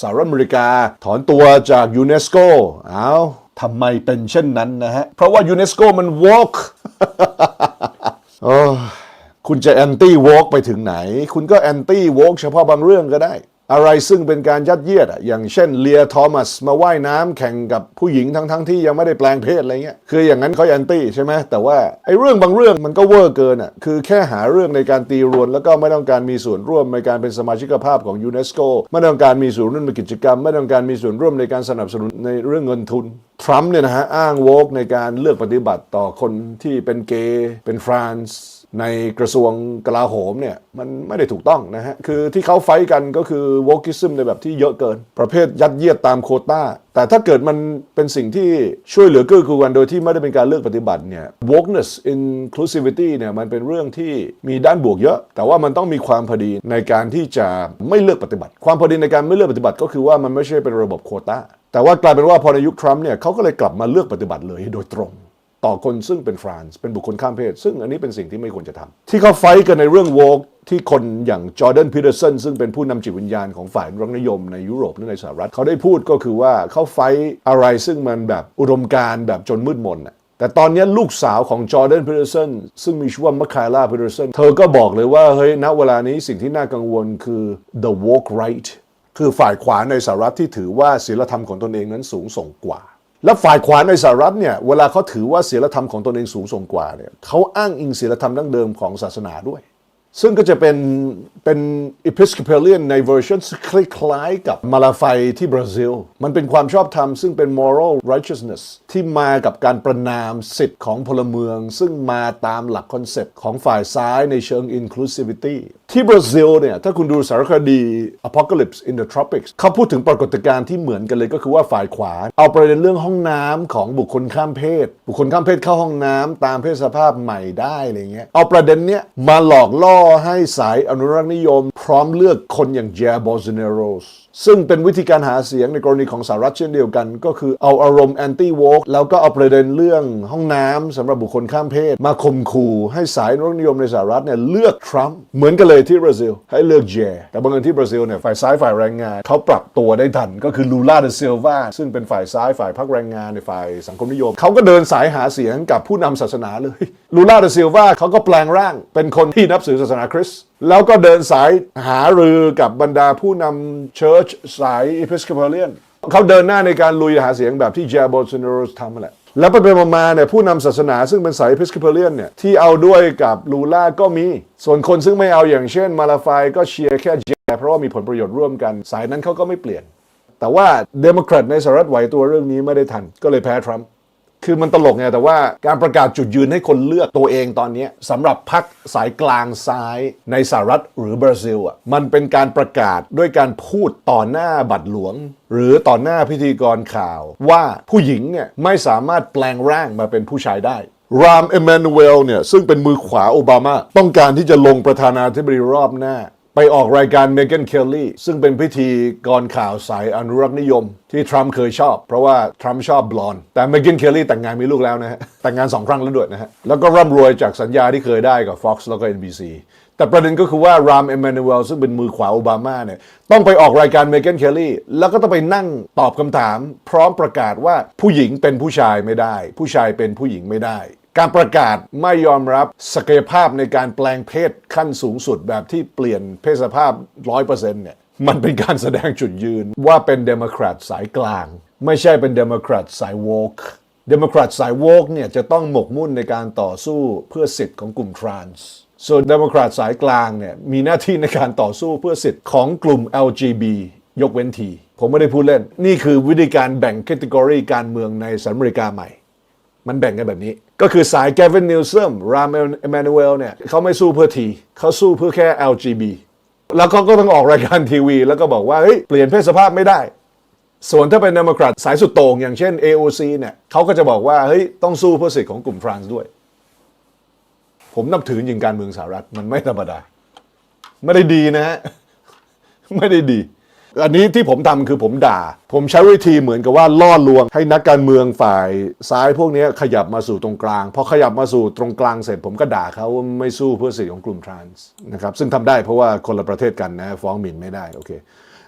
สหรัฐอเมริกา ถอนตัวจากยูเนสโกเอาทำไมเป็นเช่นนั้นนะฮะ เพราะว่ายูเนสโกมันวอล์กคุณจะแอนตี้วอล์กไปถึงไหน คุณก็แอนตี้วอล์กเฉพาะบางเรื่องก็ได้ อะไรซึ่งเป็นการยัดเยียดอะอย่างเช่นเลียทอมัสมาว่ายน้ำแข่งกับผู้หญิงทั้งๆทที่ยังไม่ได้แปลงเพศอะไรเงี้ยคืออย่างนั้นเขาแอนตี้ใช่ไหมแต่ว่าไอ้เรื่องบางเรื่องมันก็เวอร์เกินอะคือแค่หาเรื่องในการตีรวน แล้วก็ไม่ต้องการมีส่วนร่วมในการเป็นสมาชิกภาพของยูเนสโกไม่ต้องการมีส่วนร่วมในกิจกรรม ไม่ต้องการมีส่วนร่วมในการสนับสนุนในเรื่องเงินทุนทรัมป์เนี่ยนะฮะอ้างโวกในการเลือกปฏิบัติต่อคนที่เป็นเกย์เป็นฟรานซ์ ในกระทรวงกลาโหมเนี่ยมันไม่ได้ถูกต้องนะฮะ คือที่เขาไฟกันก็คือวอกิซึมในแบบที่เยอะเกิน ประเภทยัดเยียดตามโควต้า แต่ถ้าเกิดมันเป็นสิ่งที่ช่วยเหลือเกื้อกูลกันโดยที่ไม่ได้เป็นการเลือกปฏิบัติเนี่ย wokeness inclusivity เนี่ยมันเป็นเรื่องที่มีด้านบวกเยอะ แต่ว่ามันต้องมีความพอดีในการที่จะไม่เลือกปฏิบัติ ความพอดีในการไม่เลือกปฏิบัติ ก็คือว่ามันไม่ใช่เป็นระบบโควต้า แต่ว่ากลายเป็นว่าพอในยุคทรัมป์เนี่ยเขาก็เลยกลับมาเลือกปฏิบัติเลยโดยตรง ต่อคนซึ่งเป็นฟรานซ์เป็นบุคคลข้ามเพศ ซึ่งอันนี้เป็นสิ่งที่ไม่ควรจะทำที่เขาไฟท์กันในเรื่องโวกที่คนอย่างจอร์แดนพีเตอร์สันซึ่งเป็นผู้นำจิตวิญญาณของฝ่ายรักนิยมในยุโรปหรือในสหรัฐเขาได้พูดก็คือว่าเขาไฟท์อะไรซึ่งมันแบบอุดมการแบบจนมืดมนอะแต่ตอนนี้ลูกสาวของจอร์แดนพีเตอร์สันซึ่งมีชื่อว่ามัคคาล่าพีเตอร์สันเธอก็บอกเลยว่า เฮ้ยณเวลานี้สิ่งที่น่ากังวลคือ the woke right คือฝ่ายขวาในสหรัฐที่ถือว่าศีลธรรมของตนเองนั้นสูงส่งกว่า และฝ่ายขวาในสหรัฐเนี่ยเวลาเขาถือว่าศีลธรรมของตนเองสูงส่งกว่าเนี่ยเขาอ้างอิงศีลธรรมดั้งเดิมของศาสนาด้วย ซึ่งก็จะเป็นเป็น Episcopalian ในเวอร์ชันคล้ายๆกับมาลาไฟที่บราซิล มันเป็นความชอบธรรมซึ่งเป็น moral righteousness ที่มากับการประนามสิทธิ์ของพลเมือง ซึ่งมาตามหลักคอนเซปต์ของฝ่ายซ้ายในเชิง inclusivity ที่บราซิลเนี่ย ถ้าคุณดูสารคดี Apocalypse in the Tropics เขาพูดถึงปรากฏการณ์ที่เหมือนกันเลยก็คือว่าฝ่ายขวา เอาประเด็นเรื่องห้องน้ำของบุคคลข้ามเพศ บุคคลข้ามเพศเข้าห้องน้ำตามเพศสภาพใหม่ได้อะไรเงี้ย เอาประเด็นเนี้ยมาหลอกล่อให้สายอนุรักษ์นิยม พร้อมเลือกคนอย่างแจบอ l เนโรสซึ่งเป็นวิธีการหาเสียงในกรณีของสหรัฐเช่นเดียวกัน ก็คือเอาอารมณ์แอนตี้วอ k แล้วก็เอาประเด็นเรื่องห้องน้ำสำหรับบุคคลข้ามเพศ มาข่มขู่ให้สายนุรักนิยมในสหรัฐเนี่ยเลือกทรัมป์เหมือนกันเลยที่บราซิล ให้เลือกแจแต่บังเอิญที่บราซิลเนี่ยฝ่ายซ้ายฝ่ายแรงงานเขาปรับตัวได้ทัน ก็คือลูลาเดซิลวาซึ่งเป็นฝ่ายซ้ายฝ่ายพรรคแรงงานในฝ่ายสังคมนิยมเขาก็เดินสายหาเสียงกับผู้นำศาสนาเลยลูลาเดซิลวาเขาก็แปลงร่างเป็นคนที่นับถือศาสนาคริสต์ แล้วก็เดินสายหารือกับบรรดาผู้นำเชิร์ชสาย Episcopalian เขาเดินหน้าในการลุยหาเสียงแบบที่แจบอ l เนโรสทำแหละ แล้วไปไปมาเนี่ยผู้นำศาสนาซึ่งเป็นสาย Episcopalian เนี่ยที่เอาด้วยกับลูล่าก็มี ส่วนคนซึ่งไม่เอาอย่างเช่นมาลาไฟก็เชียร์แค่แจเพราะว่ามีผลประโยชน์ร่วมกัน สายนั้นเขาก็ไม่เปลี่ยน แต่ว่าเดโมแครตในสหรัฐไหวตัวเรื่องนี้ไม่ได้ทันก็เลยแพ้ทรัมป์ คือมันตลกไงแต่ว่าการประกาศจุดยืนให้คนเลือกตัวเองตอนนี้สำหรับพรรคสายกลางซ้ายในสหรัฐหรือบราซิลอะมันเป็นการประกาศด้วยการพูดต่อหน้าบัตรหลวง หรือต่อหน้าพิธีกรข่าว ว่าผู้หญิงเนี่ยไม่สามารถแปลงร่างมาเป็นผู้ชายได้รามเอม a นูเอลเนี่ยซึ่งเป็นมือขวาโอบามา ต้องการที่จะลงประธานาธิบดีรอบหน้า ไปออกรายการเม g ก n เคลลี่ซึ่งเป็นพิธีกรข่าวสายอนุรักษ์นิยม ที่ทรัมป์เคยชอบ เพราะว่าทรัมป์ชอบบลอนแต่เม g ก n เคลลี่แต่งงานมีลูกแล้วนะฮะ แต่งงานสองครั้งแล้วด้วยนะฮะ แล้วก็ร่ำรวยจากสัญญาที่เคยได้กับ Fox แล้วก็ NBC แต่ประเด็นก็คือว่ารามเอม a นูเอลซึ่งเป็นมือขวาโอบามาเนี่ยต้องไปออกรายการเม g ก n เคลลี่แล้วก็ต้องไปนั่งตอบคำถาม พร้อมประกาศว่าผู้หญิงเป็นผู้ชายไม่ได้ ผู้ชายเป็นผู้หญิงไม่ได้ การประกาศไม่ยอมรับศักยภาพในการแปลงเพศขั้นสูงสุดแบบที่เปลี่ยนเพศสภาพ 100%เนี่ยมันเป็นการแสดงจุดยืนว่าเป็นเดโมแครตสายกลาง ไม่ใช่เป็นเดโมแครตสายโวกเดโมแครตสายโวกเนี่ยจะต้องหมกมุ่นในการต่อสู้เพื่อสิทธิ์ของกลุ่มทรานส์ส่วนเดโมแครตสายกลางเนี่ยมีหน้าที่ในการต่อสู้เพื่อสิทธิ์ของกลุ่ม LGB ยกเว้นที ผมไม่ได้พูดเล่น นี่คือวิธีการแบ่งแคตตากรีการเมืองในสหรัฐอเมริกาใหม่ มันแบ่งกันแบบนี้ ก็คือสายแกวินนิวซัมรามเอมานูเอลเนี่ยเขาไม่สู้เพื่อทีเขาสู้เพื่อแค่ LGB แล้วเขาก็ต้องออกรายการทีวี แล้วก็บอกว่าเฮ้ยเปลี่ยนเพศสภาพไม่ได้ ส่วนถ้าเป็นเดโมแครตสายสุดโต่งอย่างเช่น AOC เนี่ยเขาก็จะบอกว่าเฮ้ยต้องสู้เพื่อสิทธิของกลุ่มทรานส์ด้วย ผมนับถือจริงการเมืองสหรัฐมันไม่ธรรมดา ไม่ได้ดีนะฮะไม่ได้ดี อันนี้ที่ผมทำคือผมด่า ผมใช้วิธีเหมือนกับว่าล่อลวง ให้นักการเมืองฝ่ายซ้ายพวกนี้ขยับมาสู่ตรงกลางพอขยับมาสู่ตรงกลางเสร็จ ผมก็ด่าเขาว่าไม่สู้เพื่อสิทธิของกลุ่มทรานส์นะครับซึ่งทำได้เพราะว่าคนละประเทศกันนะฟ้องหมิ่นไม่ได้โอเค